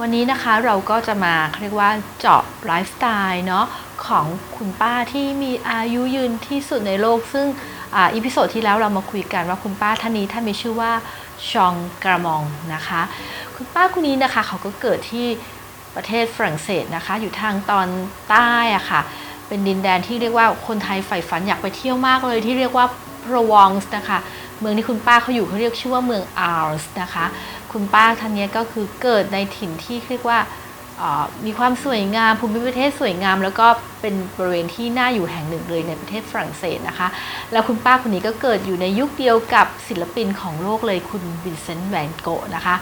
วันนี้นะคะเราก็จะมาเรียกว่าเจาะไลฟ์สไตล์เนาะของคุณป้าที่มีอายุยืนที่สุดในโลก ซึ่งอ,อีพิโซดที่แล้วเรามาคุยกันว่าคุณป้าท่านนี้ท่านมีชื่อว่าชองกระมองนะคะ คุณป้าคนนี้นะคะเขาก็เกิดที่ประเทศฝรั่งเศสนะคะ อยู่ทางตอนใต้อะค่ะ เป็นดินแดนที่เรียกว่าคนไทยใฝ่ฝันอยากไปเที่ยวมากเลยที่เรียกว่าโปรวองส์นะคะ เมืองที่คุณป้าเขาอยู่เขาเรียกชื่อว่าเมืองอาร์สนะคะ คุณป้าท่านนี้ก็คือเกิดในถิ่นที่เรียกว่ามีความสวยงามภูมิประเทศสวยงาม แล้วก็เป็นบริเวณที่น่าอยู่แห่งหนึ่งเลยในประเทศฝรั่งเศสนะคะ แล้วคุณป้าคนนี้ก็เกิดอยู่ในยุคเดียวกับศิลปินของโลกเลยคุณวินเซนต์แวนโกะนะคะ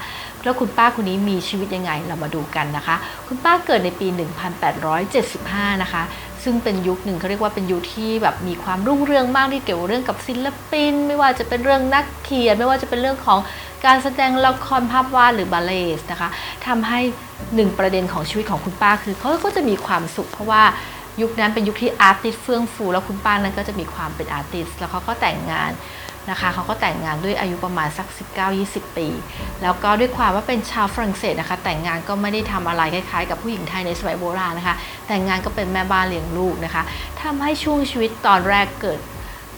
แล้วคุณป้าคนนี้มีชีวิตยังไงเรามาดูกันนะคะ คุณป้าเกิดในปี 1875 นะคะ ซึ่งเป็นยุคหนึ่งเขาเรียกว่าเป็นยุคที่แบบมีความรุ่งเรืองมากที่เกี่ยวเรื่องกับศิลปิน ไม่ว่าจะเป็นเรื่องนักเขียน ไม่ว่าจะเป็นเรื่องของการแสดงละครภาพวาดหรือบาเลสนะคะทำให้หนึ่งประเด็นของชีวิตของคุณป้าคือเขาก็จะมีความสุขเพราะว่ายุคนั้นเป็นยุคที่อาร์ติสเฟื่องฟูแล้วคุณป้านั้นก็จะมีความเป็นอาร์ติสแล้วเขาก็แต่งงาน นะคะเขาก็แต่งงานด้วยอายุประมาณสัก 19-20 ปี แล้วก็ด้วยความว่าเป็นชาวฝรั่งเศสนะคะ แต่งงานก็ไม่ได้ทำอะไรคล้ายๆ กับผู้หญิงไทยในสมัยโบราณนะคะ แต่งงานก็เป็นแม่บ้านเลี้ยงลูกนะคะทำให้ช่วงชีวิตตอนแรกเกิด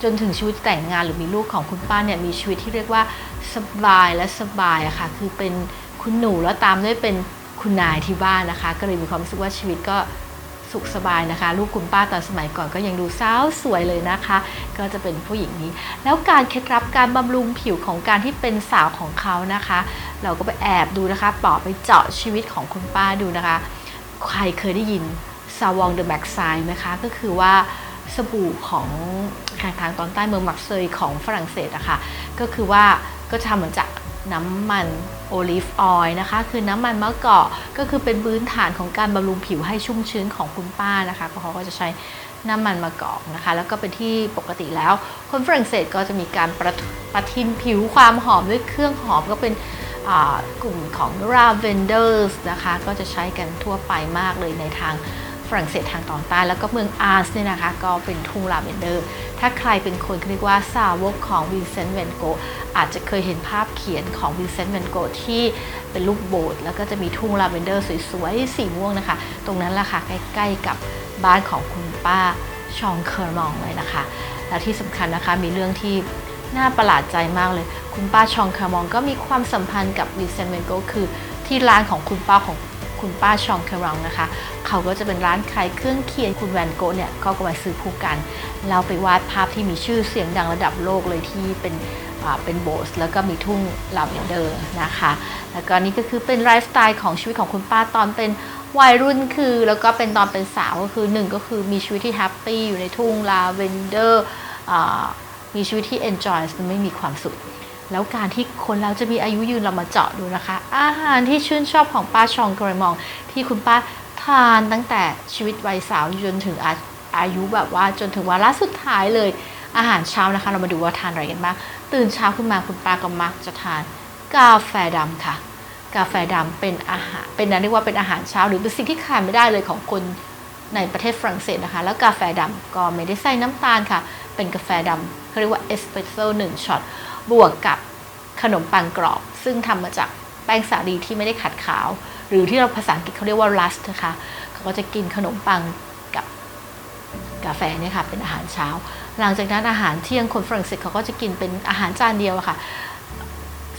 จนถึงชีวิตแต่งงานหรือมีลูกของคุณป้าเนี่ยมีชีวิตที่เรียกว่าสบายและสบายอะค่ะคือเป็นคุณหนูแล้วตามด้วยเป็นคุณนายที่บ้านนะคะ ก็เลยมีความรู้สึกว่าชีวิตก็ สุขสบายนะคะ ลูกคุณป้าตอนสมัยก่อนก็ยังดูสาวสวยเลยนะคะ ก็จะเป็นผู้หญิงนี้ แล้วการเคล็ดลับการบำรุงผิวของการที่เป็นสาวของเขานะคะ เราก็ไปแอบดูนะคะปอไปเจาะชีวิตของคุณป้าดูนะคะ ใครเคยได้ยินซาวองเดอะแม็กไซน์ไหมคะก็คือว่าสบู่ของทางทางตอนใต้เมืองมักเซยของฝรั่งเศสอะคะ่ะก็คือว่าก็ทำเหมือนจาก น้ำมันโอลิฟออยล์นะคะ คือน้ำมันมะกอกก็คือเป็นพื้นฐานของการบำรุงผิวให้ชุ่มชื้นของคุณป้านะคะเพราะเขาก็จะใช้น้ำมันมะกอกนะคะ แล้วก็เป็นที่ปกติแล้ว คนฝรั่งเศสก็จะมีการประประทินผิวความหอมด้วยเครื่องหอมก็เป็นกลุ่มของ lavenders นะคะ ก็จะใช้กันทั่วไปมากเลยในทาง ฝรั่งเศสทางตอนใต้ แล้วก็เมืองอาร์สเนี่ยนะคะ ก็เป็นทุ่งลาเวนเดอร์ ถ้าใครเป็นคนเรียกว่าสาวกของวินเซนต์แวนโกอาจจะเคยเห็นภาพเขียนของวินเซนต์แวนโกที่เป็นรูปโบสถ์แล้วก็จะมีทุ่งลาเวนเดอร์สวยๆสีม่วงนะคะ ตรงนั้นแหละค่ะใกล้ๆกับบ้านของคุณป้าชองเคอร์มองเลยนะคะ และที่สำคัญนะคะมีเรื่องที่น่าประหลาดใจมากเลย คุณป้าชองคามองก็มีความสัมพันธ์กับวินเซนต์เวนโกคือที่ร้านของคุณป้าของ คุณป้าชองครองนะคะ เขาก็จะเป็นร้านขายเครื่องเขียนคุณแวนโกเนี่ยก็มาซื้อคู่กัน แล้วไปวาดภาพที่มีชื่อเสียงดังระดับโลกเลยที่เป็นเป็นโบสแล้วก็มีทุ่งลาเวนเดอร์นะคะ แล้วก็นี่ก็คือเป็นไลฟ์สไตล์ของชีวิตของคุณป้าตอนเป็นวัยรุ่นคือแล้วก็เป็นตอนเป็นสาวก็คือหนึ่งก็คือมีชีวิตที่แฮปปี้อยู่ในทุ่งลาเวนเดอร์มีชีวิตที่ enjoy มันไม่มีความสุข แล้วการที่คนเราจะมีอายุยืนเรามาเจาะดูนะคะ อาหารที่ชื่นชอบของป้าชองกระมอง ที่คุณป้าทานตั้งแต่ชีวิตวัยสาวจนถึงอาอายุแบบว่าจนถึงวาระสุดท้ายเลย อาหารเช้านะคะ เรามาดูว่าทานอะไรกันบ้างตื่นเช้าขึ้นมาคุณป้าก็มักจะทานกาแฟดำค่ะ กาแฟดำเป็นอาหาร เป็นนะเรียกว่าเป็นอาหารเช้า หรือเป็นสิ่งที่ขาดไม่ได้เลยของคนในประเทศฝรั่งเศสนะคะ แล้วกาแฟดำก็ไม่ได้ใส่น้ำตาลค่ะ เป็นกาแฟดำเขาเรียกว่าเอสเปรสโซ่หนึ่งช็อต บวกกับขนมปังกรอบ ซึ่งทำมาจากแป้งสาลีที่ไม่ได้ขัดขาว หรือที่เราภาษาอังกฤษเขาเรียกว่า rust นะคะเขาก็จะกินขนมปังกับกาแฟเนี่ยค่ะเป็นอาหารเช้า หลังจากนั้นอาหารเที่ยงคนฝรั่งเศสเขาก็จะกินเป็นอาหารจานเดียวะค่ะ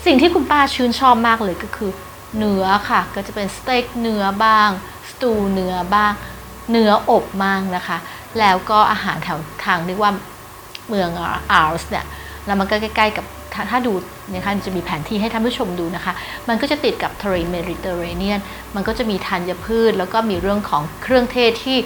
สิ่งที่คุณป้าชื่นชอบมากเลยก็คือเนื้อค่ะ ก็จะเป็นสเต็กเนื้อบ้าง สตูเนื้อบ้าง เนื้ออบมากนะคะ แล้วก็อาหารแถวทางเรียกว่าเมืองอาร์สเนี่ย แล้วมันก็ใกล้ ๆ กับ ถ้าถ้าดูนะคะจะมีแผนที่ให้ท่านผู้ชมดูนะคะ มันก็จะติดกับทะเลเมดิเตอร์เรเนียน มันก็จะมีธัญพืช แล้วก็มีเรื่องของเครื่องเทศที่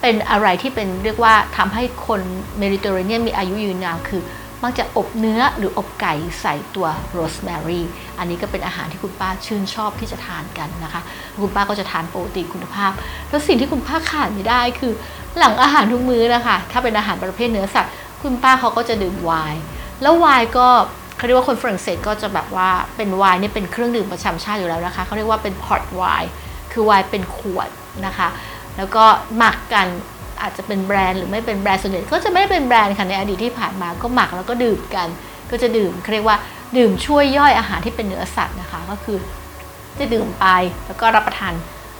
เป็นอะไรที่เป็นเรียกว่าทำให้คนเมดิเตอร์เรเนียนมีอายุยืนยาวคือ มักจะอบเนื้อหรืออบไก่ใส่ตัวโรสแมรี่อันนี้ก็เป็นอาหารที่คุณป้าชื่นชอบที่จะทานกันนะคะ คุณป้าก็จะทานโปรตีนคุณภาพ แล้วสิ่งที่คุณป้าขาดไม่ได้คือ หลังอาหารทุกมื้อนะคะ ถ้าเป็นอาหารประเภทเนื้อสัตว์คุณป้าเขาก็จะดื่มไวน์แล้วไวน์ก็ เขาเรียกว่าคนฝรั่งเศสก็จะแบบว่าเป็นไวน์เนี่ยเป็นเครื่องดื่มประจำชาติอยู่แล้วนะคะเขาเรียกว่าเป็นพอร์ตไวน์คือไวน์เป็นขวดนะคะ แล้วก็หมักกันอาจจะเป็นแบรนด์หรือไม่เป็นแบรนด์ส่วนใหญ่ก็จะไม่ได้เป็นแบรนด์ค่ะในอดีตที่ผ่านมาก็หมักแล้วก็ดื่มกัน ก็จะดื่มเขาเรียกว่าดื่มช่วยย่อยอาหารที่เป็นเนื้อสัตว์นะคะ ก็คือจะดื่มไปแล้วก็รับประทาน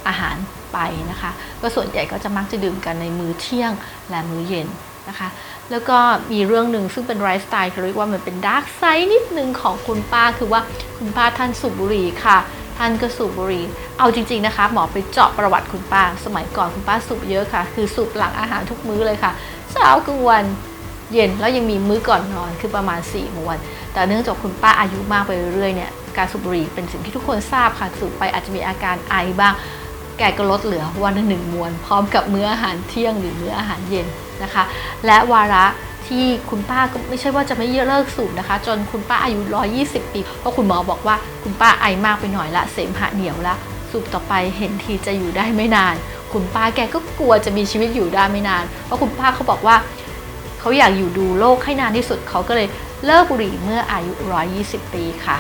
อาหารไปนะคะ ก็ส่วนใหญ่ก็จะมักจะดื่มกันในมื้อเที่ยงและมื้อเย็น นะคะแล้วก็มีเรื่องหนึ่งซึ่งเป็นไลฟ์สไตล์เขาเรียกว่ามันเป็นดาร์กไซด์นิดนึงของคุณป้าคือว่าคุณป้าท่านสูบบุหรี่ค่ะ ท่านก็สูบบุหรี่ เอาจริง ๆนะคะ หมอไปเจาะประวัติคุณป้า สมัยก่อนคุณป้าสูบเยอะค่ะ คือสูบหลังอาหารทุกมื้อเลยค่ะเช้ากลางวันเย็นแล้วยังมีมื้อก่อนนอนคือประมาณ4ี่มวัน แต่เนื่องจากคุณป้าอายุมากไปเรื่อยๆเนี่ยการสูบบุหรี่เป็นสิ่งที่ทุกคนทราบค่ะสูบไปอาจจะมีอาการไอบ้าง แกก็ลดเหลือวันละหนึ่งมวน พร้อมกับมื้ออาหารเที่ยงหรือมื้ออาหารเย็น นะคะ และวาระที่คุณป้าก็ไม่ใช่ว่าจะไม่เลิกสูบนะคะ จนคุณป้าอายุ 120 ปี เพราะคุณหมอบอกว่าคุณป้าไอมากไปหน่อยละเสมหะเหนียวละสูบต่อไปเห็นทีจะอยู่ได้ไม่นาน คุณป้าแกก็กลัวจะมีชีวิตอยู่ได้ไม่นาน เพราะคุณป้าเขาบอกว่าเขาอยากอยู่ดูโลกให้นานที่สุดเขาก็เลยเลิกบุหรี่เมื่ออายุ 120 ปีค่ะ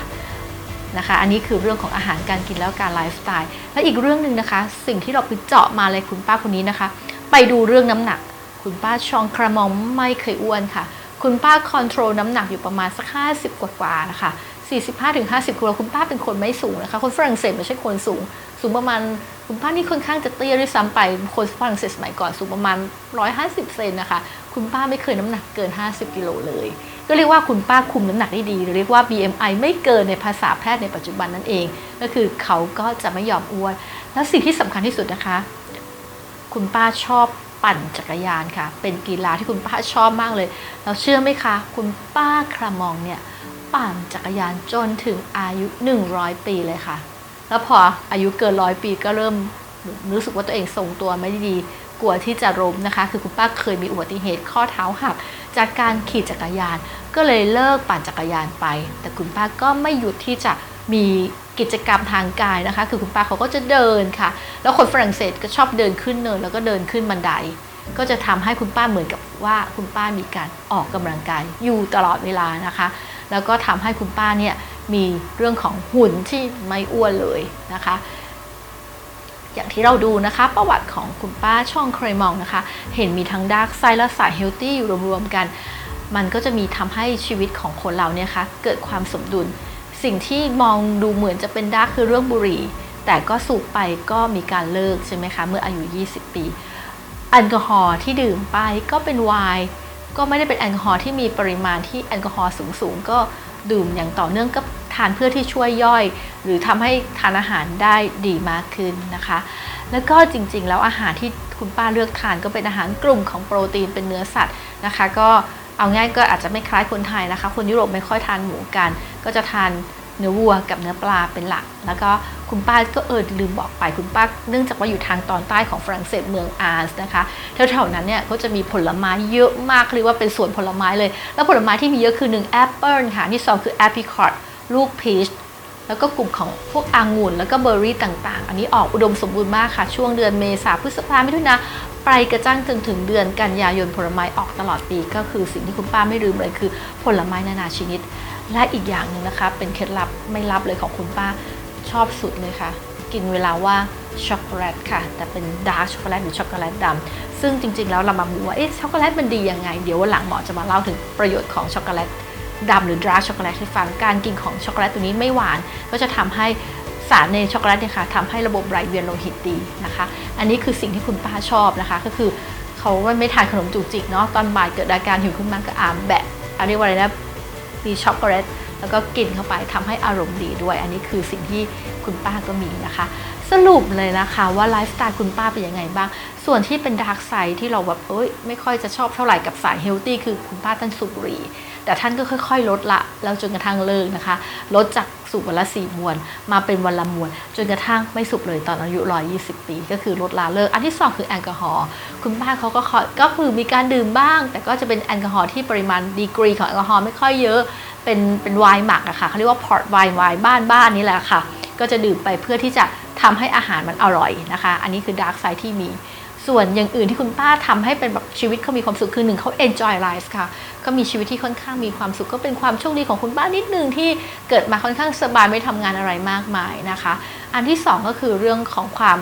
นะคะ อันนี้คือเรื่องของอาหารการกินแล้วการไลฟ์สไตล์ และอีกเรื่องหนึ่งนะคะ สิ่งที่เราไปเจาะมาเลยคุณป้าคนนี้นะคะ ไปดูเรื่องน้ำหนัก คุณป้าชองครมอมไม่เคยอ้วนค่ะ คุณป้าคอนโทรลน้ำหนักอยู่ประมาณสัก 50 กว่าๆนะคะ45-50กิโลคุณป้าเป็นคนไม่สูงนะคะ คนฝรั่งเศสไม่ใช่คนสูง สูงประมาณคุณป้านี่ค่อนข้างจะเตี้ยด้วยซ้ำไป คนฝรั่งเศสสมัยก่อนสูงประมาณ 150 เซนนะคะ คุณป้าไม่เคยน้ำหนักเกิน 50 กิโลเลย ก็เรียกว่าคุณป้าคุมน้ำหนักได้ดีเรียกว่า BMI ไม่เกินในภาษาแพทย์ในปัจจุบันนั่นเอง ก็คือเขาก็จะไม่ยอมอ้วน แล้วสิ่งที่สำคัญที่สุดนะคะ คุณป้าชอบ ปั่นจักรยานค่ะ เป็นกีฬาที่คุณป้าชอบมากเลย เราเชื่อไหมคะ คุณป้าครามองเนี่ยปั่นจักรยานจนถึงอายุ 100 ปีเลยค่ะ แล้วพออายุเกินร้อยปีก็เริ่มรู้สึกว่าตัวเองทรงตัวไม่ดีกลัวที่จะล้มนะคะ คือคุณป้าเคยมีอุบัติเหตุข้อเท้าหัก จากการขี่จักรยาน ก็เลยเลิกปั่นจักรยานไป แต่คุณป้าก็ไม่หยุดที่จะมี กิจกรรมทางกายนะคะ คือคุณป้าเขาก็จะเดินค่ะ แล้วคนฝรั่งเศสก็ชอบเดินขึ้นเนินแล้วก็เดินขึ้นบันได ก็จะทำให้คุณป้าเหมือนกับว่าคุณป้ามีการออกกำลังกายอยู่ตลอดเวลานะคะ แล้วก็ทำให้คุณป้าเนี่ยมีเรื่องของหุ่นที่ไม่อ้วนเลยนะคะอย่างที่เราดูนะคะ ประวัติของคุณป้าช่องเครมองนะคะ เห็นมีทั้งดาร์กไซด์และสายเฮลตี้อยู่รวมๆกัน มันก็จะมีทำให้ชีวิตของคนเราเนี่ยคะเกิดความสมดุล สิ่งที่มองดูเหมือนจะเป็นดาร์กคือเรื่องบุหรี่ แต่ก็สูบไปก็มีการเลิกใช่ไหมคะ เมื่ออายุ 20 ปีแอลกอฮอล์ที่ดื่มไปก็เป็นไวน์ก็ไม่ได้เป็นแอลกอฮอล์ที่มีปริมาณที่แอลกอฮอล์สูงๆ ก็ดื่มอย่างต่อเนื่องก็ทานเพื่อที่ช่วยย่อย หรือทำให้ทานอาหารได้ดีมากขึ้นนะคะ แล้วก็จริงๆ แล้วอาหารที่คุณป้าเลือกทานก็เป็นอาหารกลุ่มของโปรตีนเป็นเนื้อสัตว์นะคะ ก็ เอาง่ายก็อาจจะไม่คล้ายคนไทยนะคะ คนยุโรปไม่ค่อยทานหมูกัน ก็จะทานเนื้อวัวกับเนื้อปลาเป็นหลัก แล้วก็คุณป้าก็เออลืมบอกไปคุณป้า เนื่องจากว่าอยู่ทางตอนใต้ของฝรั่งเศสเมืองอาร์สนะคะแถวๆนั้นเนี่ยเขาจะมีผลไม้เยอะมากเรียกว่าเป็นสวนผลไม้เลย แล้วผลไม้ที่มีเยอะคือ1แอปเปิลค่ะที่สองคือแอปริคอตลูกพีชแล้วก็กลุ่มของพวกองุ่นแล้วก็เบอร์รี่ต่างๆ อันนี้ออกอุดมสมบูรณ์มากค่ะ ช่วงเดือนเมษาพฤษภาไม่ถุนา ไปกระจ้างจนถึงเดือนกันยายนผลไม้ออกตลอดปี ก็คือสิ่งที่คุณป้าไม่ลืมเลยคือ ผลไม้นานาชนิด และอีกอย่างหนึ่งนะคะ เป็นเคล็ดลับไม่ลับเลยของคุณป้าชอบสุดเลยค่ะ กินเวลาว่าช็อกโกแลตค่ะ แต่เป็นดาร์กช็อกโกแลตหรือช็อกโกแลตดำซึ่งจริง ๆ แล้วเรามาดูว่าเอ๊ะช็อกโกแลตมันดียังไง เดี๋ยววันหลังหมอจะมาเล่าถึงประโยชน์ของช็อกโกแลตดำหรือดาร์กช็อกโกแลตให้ฟังการกินของช็อกโกแลตตัวนี้ไม่หวาน ก็จะทำให้ สารในช็อกโกแลตเนี่ยค่ะทำให้ระบบไหลเวียนโลหิตดีนะคะ อันนี้คือสิ่งที่คุณป้าชอบนะคะ ก็คือเขาไม่ทานขนมจุกจิกเนาะตอนบ่ายเกิดอาการหิวขึ้นมาก็อามแบะเรียกว่าอะไรนะมีช็อกโกแลตแล้วก็กินเข้าไปทำให้อารมณ์ดีด้วย อันนี้คือสิ่งที่คุณป้าก็มีนะคะ สรุปเลยนะคะว่าไลฟ์สไตล์คุณป้าเป็นยังไงบ้าง ส่วนที่เป็นดาร์กไซด์ที่เราแบบเอ้ยไม่ค่อยจะชอบเท่าไหร่กับสายเฮลตี้คือคุณป้าท่านสูบบุหรี่แต่ท่านก็ค่อย ๆ ลดละแล้วจนกระทั่งเลิกนะคะ ลดจากสูบวันละสี่มวน มาเป็นวันละมวน จนกระทั่งไม่สูบเลยตอนอายุ 120 ปี ก็คือลดละเลิก อันที่สองคือแอลกอฮอล์คุณป้าเขาก็ก็คือมีการดื่มบ้าง แต่ก็จะเป็นแอลกอฮอล์ที่ปริมาณดีกรีของแอลกอฮอล์ไม่ค่อยเยอะ เป็นเป็นไวน์หมักอะค่ะเขาเรียกว่าพอร์ตไวน์ไวน์บ้านบ้านนี่แหละค่ะ ก็จะดื่มไปเพื่อที่จะทำให้อาหารมันอร่อยนะคะ อันนี้คือดาร์กไซด์ที่มี ส่วนอย่างอื่นที่คุณป้าทำให้เป็นแบบชีวิตเขามีความสุขคือหนึ่งเขา enjoy life ค่ะก็มีชีวิตที่ค่อนข้างมีความสุขก็เป็นความโชคดีของคุณป้านิดนึงที่เกิดมาค่อนข้างสบายไม่ทำงานอะไรมากมายนะคะ อันที่สองก็คือเรื่องของความ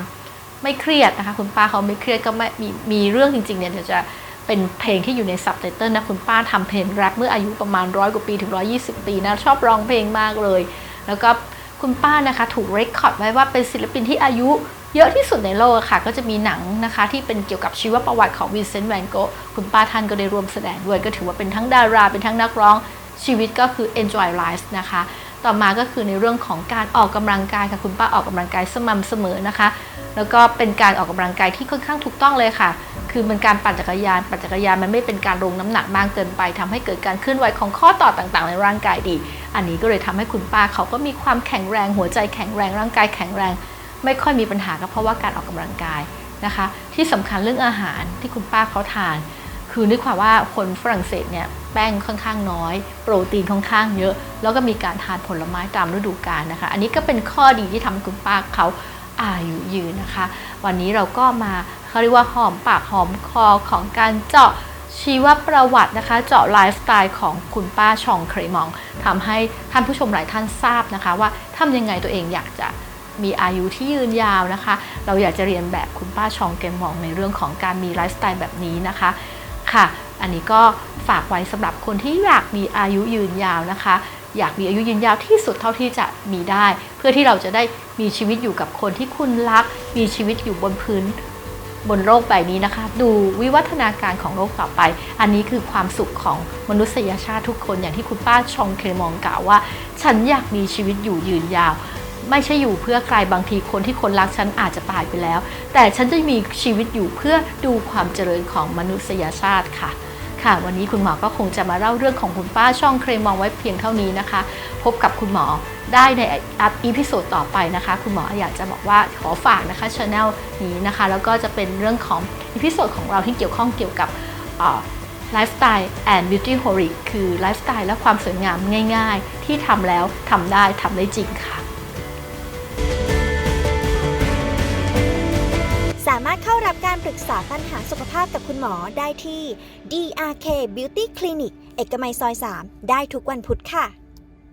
ไม่เครียดนะคะคุณป้าเขาไม่เครียดก็ไม่มีมีเรื่องจริงๆเนี่ยเดี๋ยวจะเป็นเพลงที่อยู่ในซับไตเติลนะคุณป้าทำเพลงแรปเมื่ออายุประมาณร้อยกว่าปีถึง 120 ปีนะชอบร้องเพลงมากเลย แล้วก็ คุณป้านะคะถูกเรคคอร์ดไว้ว่าเป็นศิลปินที่อายุเยอะที่สุดในโลกค่ะ ก็จะมีหนังนะคะที่เป็นเกี่ยวกับชีวประวัติของวินเซนต์แวนโกะคุณป้าท่านก็ได้ร่วมแสดงด้วย ก็ถือว่าเป็นทั้งดารา เป็นทั้งนักร้องชีวิตก็คือ enjoy life นะคะ ต่อมาก็คือในเรื่องของการออกกำลังกายค่ะ คุณป้าออกกำลังกายสม่ำเสมอนะคะ แล้วก็เป็นการออกกำลังกายที่ค่อนข้างถูกต้องเลยค่ะ คือมันการปั่นจักรยานปั่นจักรยานมันไม่เป็นการลงน้ำหนักมากเกินไปทำให้เกิดการเคลื่อนไหวของข้อต่อต่างๆ ในร่างกายดี อันนี้ก็เลยทำให้คุณป้าเขาก็มีความแข็งแรงหัวใจแข็งแรงร่างกายแข็งแรง ไม่ค่อยมีปัญหาก็เพราะว่าการออกกำลังกายนะคะ ที่สำคัญเรื่องอาหารที่คุณป้าเขาทาน คือนึกความว่าคนฝรั่งเศสเนี่ยแป้งค่อนข้างน้อย โปรตีนค่อนข้างเยอะ แล้วก็มีการทานผลไม้ตามฤดูกาลนะคะ อันนี้ก็เป็นข้อดีที่ทำให้คุณป้าเขา อายุยืนนะคะ วันนี้เราก็มาเขาเรียกว่าหอมปากหอมคอของการเจาะชีวประวัตินะคะ เจาะไลฟ์สไตล์ของคุณป้าชองเครมองทำให้ท่านผู้ชมหลายท่านทราบนะคะ ว่าทำยังไงตัวเองอยากจะมีอายุที่ยืนยาวนะคะ เราอยากจะเรียนแบบคุณป้าชองเกมมองในเรื่องของการมีไลฟ์สไตล์แบบนี้นะคะค่ะ อันนี้ก็ฝากไว้สำหรับคนที่อยากมีอายุยืนยาวนะคะ อยากมีอายุยืนยาวที่สุดเท่าที่จะมีได้ เพื่อที่เราจะได้มีชีวิตอยู่กับคนที่คุณรัก มีชีวิตอยู่บนพื้นบนโลกใบนี้นะคะ ดูวิวัฒนาการของโลกต่อไป อันนี้คือความสุขของมนุษยชาติทุกคนอย่างที่คุณป้าชองเคมองกล่าวว่า ฉันอยากมีชีวิตอยู่ยืนยาว ไม่ใช่อยู่เพื่อใครบางทีคนที่คนรักฉันอาจจะตายไปแล้ว แต่ฉันจะมีชีวิตอยู่เพื่อดูความเจริญของมนุษยชาติค่ะ ค่ะ วันนี้คุณหมอก็คงจะมาเล่าเรื่องของคุณป้าช่องเครมองไว้เพียงเท่านี้นะคะ พบกับคุณหมอได้ในอัพอีพิโซดต่อไปนะคะ คุณหมออยากจะบอกว่าขอฝากนะคะช anel นี้นะคะ แล้วก็จะเป็นเรื่องของอีพิโซดของเราที่เกี่ยวข้องเกี่ยวกับไลฟ์สไตล์ and beauty holic คือไลฟ์สไตล์และความสวยงามง่าย ๆ ที่ทำแล้วทำได้ทำได้จริงค่ะามารถเข้ารับการปรึกษาปัญหาสุขภาพกับคุณหมอได้ที่ DRK Beauty Clinic เอกมัยซอย 3 ได้ทุกวันพุธค่ะ